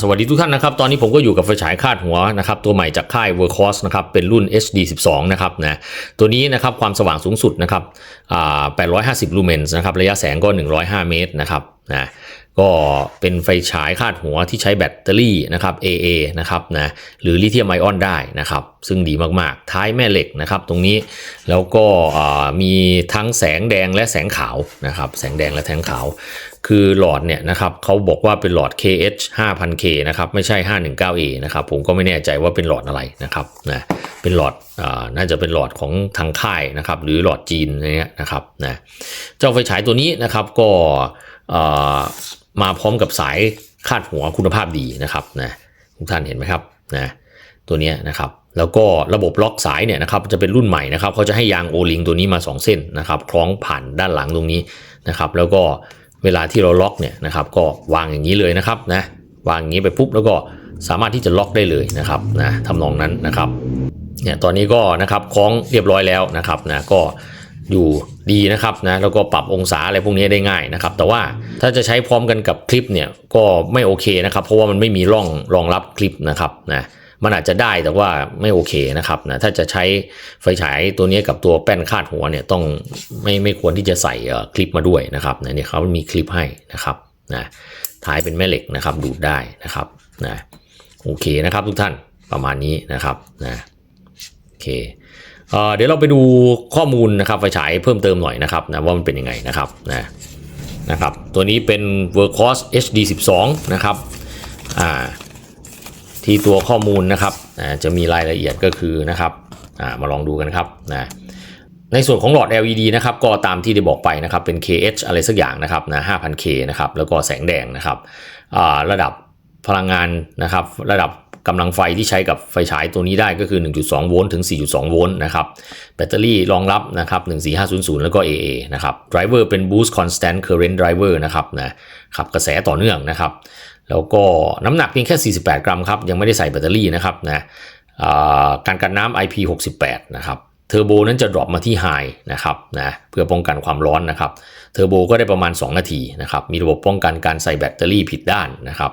สวัสดีทุกท่านนะครับ ตอนนี้ผมก็อยู่กับไฟฉายคาดหัวนะครับ ตัวใหม่จากค่าย w o r k h o r s e นะครับ เป็นรุ่น HD 12 นะครับนะ ตัวนี้นะครับความสว่างสูงสุดนะครับอ่า850 ลูเมนส์นะครับ ระยะแสงก็ 105 เมตรนะครับนะ ก็เป็นไฟฉายคาดหัวที่ใช้แบตเตอรี่นะครับ AA นะครับนะหรือลิเธียมไอออนได้นะครับ ซึ่งดีมากๆ ท้ายแม่เหล็กนะครับ ตรงนี้แล้วก็มีทั้งแสงแดงและแสงขาวนะครับ แสงแดงและแสงขาว คือหลอดเนี่ยนะครับเขาบอกว่าเป็นหลอด KH 5000K นะครับ ไม่ใช่ 519A นะครับ ผมก็ไม่แน่ใจว่าเป็นหลอดอะไรนะครับนะเป็นหลอดอน่าจะเป็นหลอดของทางค่ายนะครับ หรือหลอดจีนอะไรเงี้ยนะครับนะเจ้าไฟฉายตัวนี้นะครับก็ มาพร้อมกับสายคาดหัวคุณภาพดีนะครับนะทุกท่านเห็นไหมครับนะตัวนี้นะครับแล้วก็ระบบล็อกสายเนี่ยนะครับจะเป็นรุ่นใหม่นะครับเขาจะให้ยางโอลิงตัวนี้มา 2 เส้นนะครับคล้องผ่านด้านหลังตรงนี้นะครับ แล้วก็เวลาที่เราล็อกเนี่ยนะครับ ก็วางอย่างนี้เลยนะครับนะวางอย่างนี้ไปปุ๊บแล้วก็สามารถที่จะล็อกได้เลยนะครับนะทำนองนั้นนะครับเนี่ยตอนนี้ก็นะครับคล้องเรียบร้อยแล้วนะครับนะก็ อยู่ดีนะครับนะแล้วก็ปรับองศาอะไรพวกนี้ได้ง่ายนะครับ แต่ว่าถ้าจะใช้พร้อมกันกับคลิปเนี่ยก็ไม่โอเคนะครับเพราะว่ามันไม่มีร่องรองรับคลิปนะครับนะมันอาจจะได้แต่ว่าไม่โอเคนะครับนะถ้าจะใช้ไฟฉายตัวนี้กับตัวแป้นคาดหัวเนี่ยต้องไม่ไม่ควรที่จะใส่คลิปมาด้วยนะครับนะเนี่ยเขามีคลิปให้นะครับนะท้ายเป็นแม่เหล็กนะครับดูดได้นะครับนะโอเคนะครับทุกท่านประมาณนี้นะครับนะโอเค เดี๋ยวเราไปดูข้อมูลนะครับไฟฉายเพิ่มเติมหน่อยนะครับนะว่ามันเป็นยังไงนะครับนะนะครับตัวนี้เป็น Workhorse HD 12นะครับอ่าที่ตัวข้อมูลนะครับจะมีรายละเอียดก็คือนะครับมาลองดูกันครับนะในส่วนของหลอด LED นะครับก็ตามที่ได้บอกไปนะครับเป็น KH อะไรสักอย่างนะครับนะ 5,000K นะครับแล้วก็แสงแดงนะครับระดับพลังงานนะครับระดับ กำลังไฟที่ใช้กับไฟฉายตัวนี้ได้ก็คือ 1.2 โวลต์ถึง 4.2 โวลต์นะครับ แบตเตอรี่รองรับนะครับ 14500 แล้วก็ AA นะครับไดรเวอร์เป็น Boost Constant Current Driver นะครับนะขับกระแสต่อเนื่องนะครับ แล้วก็น้ำหนักเพียงแค่ 48 กรัมครับ ยังไม่ได้ใส่แบตเตอรี่นะครับนะการกันน้ำ IP68 นะครับเทอร์โบนั้นจะดรอปมาที่ไฮนะครับนะเพื่อป้องกันความร้อนนะครับเทอร์โบก็ได้ประมาณ 2 นาทีนะครับมีระบบป้องกันการใส่แบตเตอรี่ผิดด้านนะครับ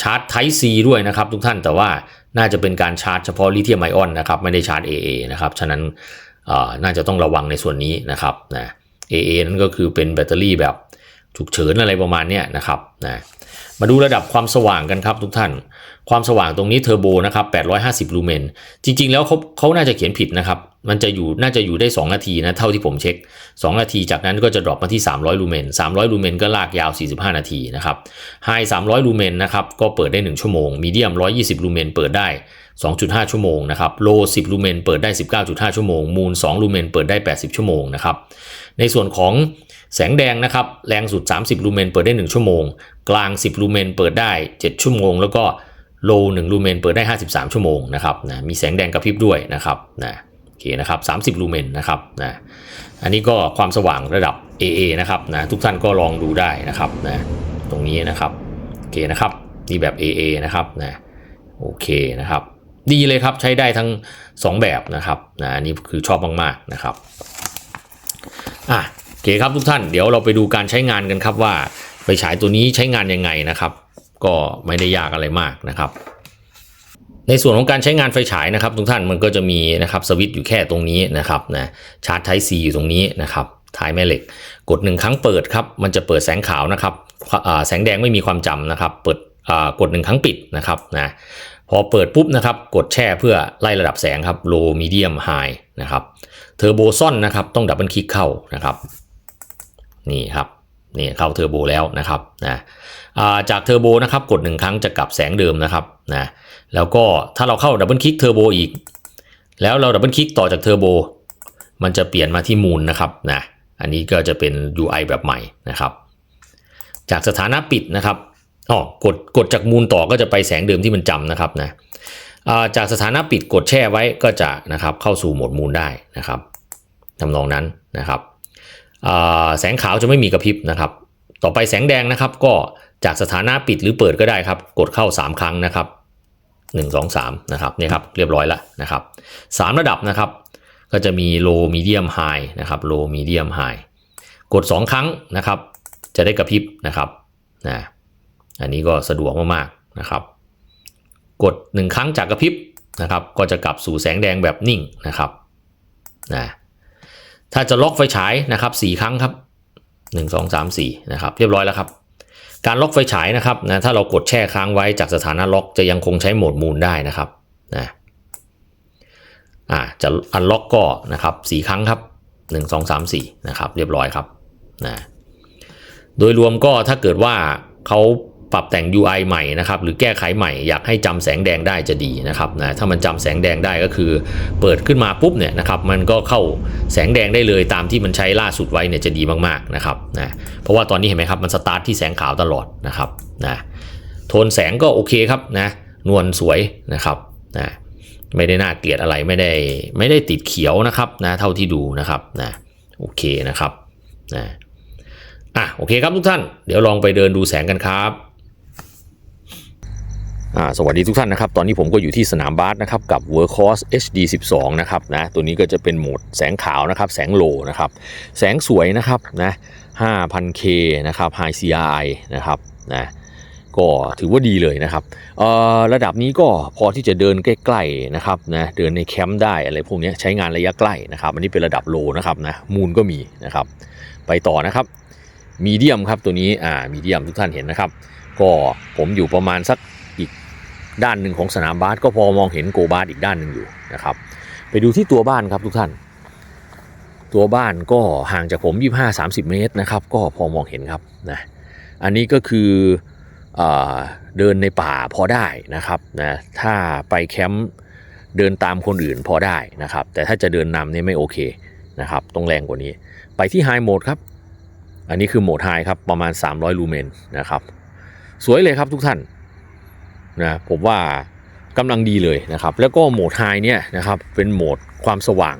ชาร์จ Type C ด้วยนะครับทุกท่านแต่ว่าน่าจะเป็นการชาร์จเฉพาะลิเธียมไอออนนะครับไม่ได้ชาร์จ AA นะครับฉะนั้นน่าจะต้องระวังในส่วนนี้นะครับนะ AA นั่นก็คือเป็นแบตเตอรี่แบบฉุกเฉินอะไรประมาณนี้นะครับนะมาดูระดับความสว่างกันครับทุกท่าน ความสว่างตรงนี้เทอร์โบนะครับ850 ลูเมน จริง ๆ แล้วเขาเขาน่าจะเขียนผิดนะครับ มันจะอยู่น่าจะอยู่ได้ 2 นาทีนะเท่าที่ผมเช็ค 2 นาที จากนั้นก็จะดรอปมาที่ 300 ลูเมน 300 ลูเมนก็ลากยาว 45 นาทีนะครับไฮ300 ลูเมนนะครับก็เปิดได้ 1 ชั่วโมงมีเดียม 120 ลูเมนเปิดได้ 2.5 ชั่วโมงนะครับโล 10 ลูเมนเปิดได้ 19.5 ชั่วโมง มูล 2 ลูเมนเปิดได้ 80 ชั่วโมงนะครับในส่วนของแสงแดงนะครับแรงสุด 30 ลูเมนเปิดได้ 1 ชั่วโมง กลาง 10 ลูเมนเปิดได้ 7 ชั่วโมง แล้วก็โล1ลูเมนเปิดได้ 53 ชั่วโมงนะครับนะมีแสงแดงกระพริบด้วยนะครับนะ เคนะครับ 30 ลูเมนนะครับนะอันนี้ก็ความสว่างระดับ AA นะครับนะทุกท่านก็ลองดูได้นะครับนะตรงนี้นะครับโอเคนะครับนี่แบบ AA นะครับนะโอเคนะครับดีเลยครับใช้ได้ทั้ง 2 แบบนะครับนะอันนี้คือชอบมากๆนะครับอะโอเคครับทุกท่านเดี๋ยวเราไปดูการใช้งานกันครับว่าไฟฉายตัวนี้ใช้งานยังไงนะครับ ก็ไม่ได้ยากอะไรมากนะครับ ในส่วนของการใช้งานไฟฉายนะครับ ทุกท่านมันก็จะมีนะครับสวิตช์อยู่แค่ตรงนี้นะครับนะชาร์จไทซีอยู่ตรงนี้นะครับท้ายแม่เหล็ก กดหนึ่งครั้งเปิดครับมันจะเปิดแสงขาวนะครับแสงแดงไม่มีความจำนะครับ เปิดกดหนึ่งครั้งปิดนะครับนะพอเปิดปุ๊บนะครับ กดแช่เพื่อไล่ระดับแสงครับ low medium high นะครับเทอร์โบซ่อนนะครับ ต้องดับเบิลคลิกเข้านะครับ นี่ครับ นี่เข้าเทอร์โบแล้วนะครับนะาจากเทอร์โบนะครับกดหนึ่งครั้งจะกลับแสงเดิมนะครับนะแล้วก็ถ้าเราเข้าดับเบิลคลิกเทอร์โบอีก แล้วเราดับเบิลคลิกต่อจากเทอร์โบมันจะเปลี่ยนมาที่มูลนะครับนะอันนี้ก็จะเป็น UI แบบใหม่นะครับ จากสถานะปิดนะครับอ๋อกดกดจากมูลต่อก็จะไปแสงเดิมที่มันจำนะครับนะาจากสถานะปิดกดแช่ไว้ก็จะนะครับเข้าสู่โหมดมูลได้นะครับทำนองนั้นนะครับ แสงขาวจะไม่มีกระพริบนะครับ ต่อไปแสงแดงนะครับ ก็จากสถานะปิดหรือเปิดก็ได้ครับ กดเข้า 3 ครั้งนะครับ 1 2 3 นะครับนี่ครับเรียบร้อยแล้วนะครับ3ระดับนะครับ ก็จะมี low medium high นะครับ low medium high กด 2 ครั้งนะครับ จะได้กระพริบนะครับนะอันนี้ก็สะดวกมากๆนะครับ กด 1 ครั้งจากกระพริบนะครับ ก็จะกลับสู่แสงแดงแบบนิ่งนะครับนะ ถ้าจะล็อกไฟฉายนะครับ4ครั้งครับ 1 2 3 4นะครับเรียบร้อยแล้วครับ การล็อกไฟฉายนะครับนะถ้าเรากดแช่ค้างไว้จากสถานะล็อกจะยังคงใช้โหมดมูนได้นะครับนะอ่าจะอันล็อกก็นะครับ4ครั้งครับ 1 2 3 4นะครับเรียบร้อยครับนะโดยรวมก็ถ้าเกิดว่าเขา ปรับแต่ง UI ใหม่นะครับหรือแก้ไขใหม่อยากให้จำแสงแดงได้จะดีนะครับนะถ้ามันจำแสงแดงได้ก็คือ เปิดขึ้นมาปุ๊บเนี่ยนะครับมันก็เข้าแสงแดงได้เลยตามที่มันใช้ล่าสุดไว้เนี่ยจะดีมากๆนะครับนะเพราะว่าตอนนี้เห็นไหมครับมันสตาร์ทที่แสงขาวตลอดนะครับนะโทนแสงก็โอเคครับนะนวลสวยนะครับนะไม่ได้น่าเกลียดอะไรไม่ได้ไม่ได้ติดเขียวนะครับนะเท่าที่ดูนะครับนะโอเคนะครับนะอะโอเคครับทุกท่าน เดี๋ยวลองไปเดินดูแสงกันครับ สวัสดีทุกท่านนะครับ ตอนนี้ผมก็อยู่ที่สนามบาสนะครับกับ Workhorse HD 12 นะครับนะตัวนี้ก็จะเป็นโหมดแสงขาวนะครับ แสงโลนะครับ แสงสวยนะครับนะ 5,000K นะครับ High CRI นะครับนะก็ถือว่าดีเลยนะครับระดับนี้ก็พอที่จะเดินใกล้ๆนะครับนะเดินในแคมป์ได้อะไรพวกนี้ใช้งานระยะใกล้นะครับ อันนี้เป็นระดับโลนะครับนะมูลก็มีนะครับ ไปต่อนะครับมีเดียมครับตัวนี้อ่ามีเดียมทุกท่านเห็นนะครับ ก็ผมอยู่ประมาณสัก ด้านหนึ่งของสนามบาสก็พอมองเห็นโกบาสอีกด้านหนึ่งอยู่นะครับ ไปดูที่ตัวบ้านครับทุกท่าน ตัวบ้านก็ห่างจากผม 25-30 เมตรนะครับ ก็พอมองเห็นครับนะอันนี้ก็คือเอเดินในป่าพอได้นะครับนะถ้าไปแคมป์เดินตามคนอื่นพอได้นะครับ แต่ถ้าจะเดินนำเนี่ยไม่โอเคนะครับต้องแรงกว่านี้ ไปที่ไฮโหมดครับ อันนี้คือโหมดไฮครับประมาณ 300 ลูเมนนะครับ สวยเลยครับทุกท่าน นะผมว่ากำลังดีเลยนะครับ แล้วก็โหมด High เนี่ยนะครับเป็นโหมดความสว่าง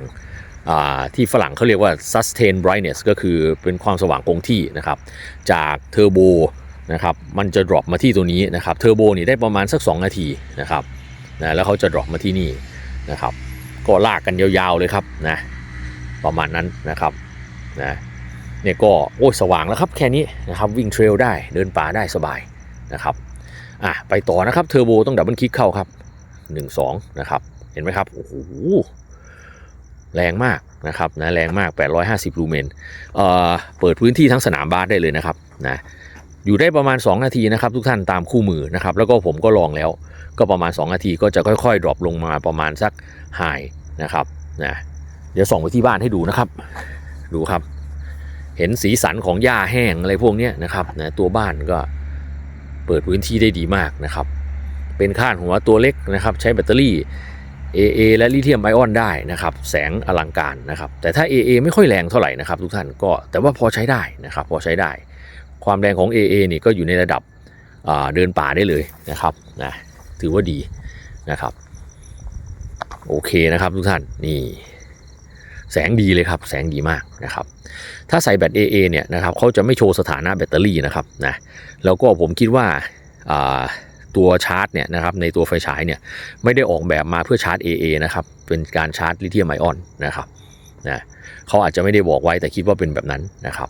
ที่ฝรั่งเขาเรียกว่า sustain brightness ก็คือเป็นความสว่างคงที่นะครับ จากเทอร์โบนะครับมันจะ drop มาที่ตัวนี้นะครับเทอร์โบนี่ได้ประมาณสัก 2 นาทีนะครับนะแล้วเขาจะ drop มาที่นี่นะครับก็ลากกันยาวๆเลยครับนะประมาณนั้นนะครับนะเนี่ยก็โอ้ยสว่างแล้วครับแค่นี้นะครับวิ่งเทรลได้เดินป่าได้สบายนะครับ อะไปต่อนะครับเทอร์โบต้องดับเบิลคลิกเข้าครับ1 2นะครับเห็นไหมครับโอ้โหแรงมากนะครับนะแรงมาก 850 ลูเมนเอ่อเปิดพื้นที่ทั้งสนามบาสได้เลยนะครับนะอยู่ได้ประมาณ 2 นาทีนะครับทุกท่านตามคู่มือนะครับแล้วก็ผมก็ลองแล้วก็ประมาณ 2 นาทีก็จะค่อยๆ ดรอปลงมาประมาณสักไฮนะครับนะเดี๋ยวส่องไปที่บ้านให้ดูนะครับ ดูครับ เห็นสีสันของหญ้าแห้งอะไรพวกนี้นะครับนะตัวบ้านก็ เปิดพื้นที่ได้ดีมากนะครับ เป็นคาดหัวตัวเล็กนะครับใช้แบตเตอรี่ AA และลิเธียมไอออนได้นะครับแสงอลังการนะครับแต่ถ้า AA ไม่ค่อยแรงเท่าไหร่นะครับทุกท่านก็แต่ว่าพอใช้ได้นะครับพอใช้ได้ ความแรงของ AA นี่ก็อยู่ในระดับเดินป่าได้เลยนะครับนะถือว่าดีนะครับโอเคนะครับทุกท่านนี่ แสงดีเลยครับ แสงดีมากนะครับ ถ้าใส่แบต AA เนี่ยนะครับเขาจะไม่โชว์สถานะแบตเตอรี่นะครับนะแล้วก็ผมคิดว่าตัวชาร์จเนี่ยนะครับในตัวไฟฉายเนี่ยไม่ได้ออกแบบมาเพื่อชาร์จ AA นะครับเป็นการชาร์จลิเธียมไอออนนะครับนะเขาอาจจะไม่ได้บอกไว้แต่คิดว่าเป็นแบบนั้นนะครับ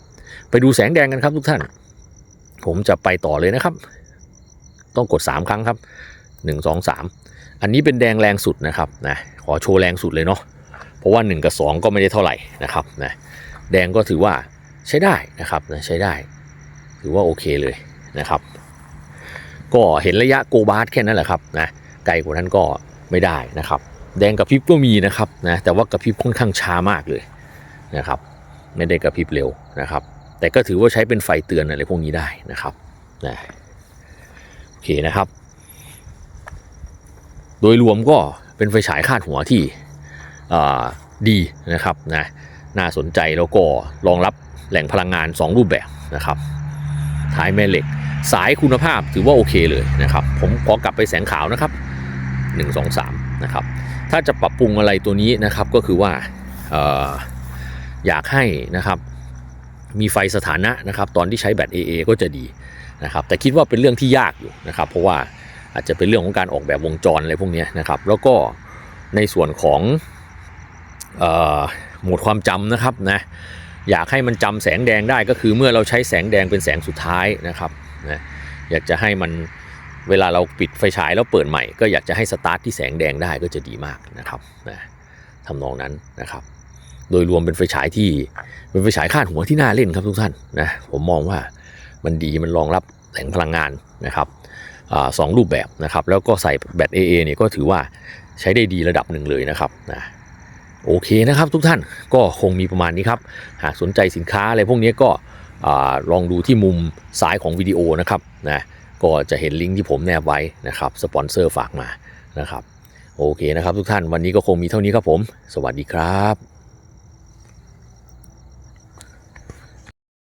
ไปดูแสงแดงกันครับทุกท่าน ผมจะไปต่อเลยนะครับ ต้องกด 3 ครั้งครับ 1 2 3 อันนี้เป็นแดงแรงสุดนะครับนะขอโชว์แรงสุดเลยเนาะ เพราะว่า 1 กับ 2 ก็ไม่ได้เท่าไหร่นะครับนะแดงก็ถือว่าใช้ได้นะครับนะใช้ได้ ถือว่าโอเคเลยนะครับ ก็เห็นระยะโกบาสแค่นั้นแหละครับนะไกลกว่านั้นก็ไม่ได้นะครับ แดงกระพริบก็มีนะครับนะแต่ว่ากระพริบค่อนข้างช้ามากเลยนะครับ ไม่ได้กระพริบเร็วนะครับ แต่ก็ถือว่าใช้เป็นไฟเตือนอะไรพวกนี้ได้นะครับนะโอเคนะครับ โดยรวมก็เป็นไฟฉายคาดหัวที่ ดีนะครับนะน่าสนใจแล้วก็รองรับแหล่งพลังงาน 2 รูปแบบนะครับท้ายแม่เหล็ก สายคุณภาพถือว่าโอเคเลยนะครับ ผมขอกลับไปแสงขาวนะครับ 1 2 3นะครับถ้าจะปรับปรุงอะไรตัวนี้นะครับก็คือว่าอออยากให้นะครับมีไฟสถานะนะครับตอนที่ใช้แบต AA ก็จะดีนะครับแต่คิดว่าเป็นเรื่องที่ยากอยู่นะครับ เพราะว่าอาจจะเป็นเรื่องของการออกแบบวงจรอะไรพวกนี้นะครับแล้วก็ในส่วนของ โหมดความจำนะครับนะอยากให้มันจำแสงแดงได้ก็คือเมื่อเราใช้แสงแดงเป็นแสงสุดท้ายนะครับนะอยากจะให้มันเวลาเราปิดไฟฉายแล้วเปิดใหม่ ก็อยากจะให้สตาร์ทที่แสงแดงได้ก็จะดีมากนะครับนะทำนองนั้นนะครับ โดยรวมเป็นไฟฉายที่เป็นไฟฉายคาดหัวที่น่าเล่นครับทุกท่านนะผมมองว่ามันดีมันรองรับแหล่งพลังงานนะครับอสองรูปแบบนะครับ แล้วก็ใส่แบต AA เนี่ยก็ถือว่าใช้ได้ดีระดับหนึ่งเลยนะครับนะ โอเคนะครับทุกท่านก็คงมีประมาณนี้ครับ หากสนใจสินค้าอะไรพวกนี้ก็ลองดูที่มุมซ้ายของวิดีโอนะครับนะก็จะเห็นลิงก์ที่ผมแนบไว้นะครับสปอนเซอร์ฝากมานะครับ โอเคนะครับทุกท่านวันนี้ก็คงมีเท่านี้ครับผม สวัสดีครับ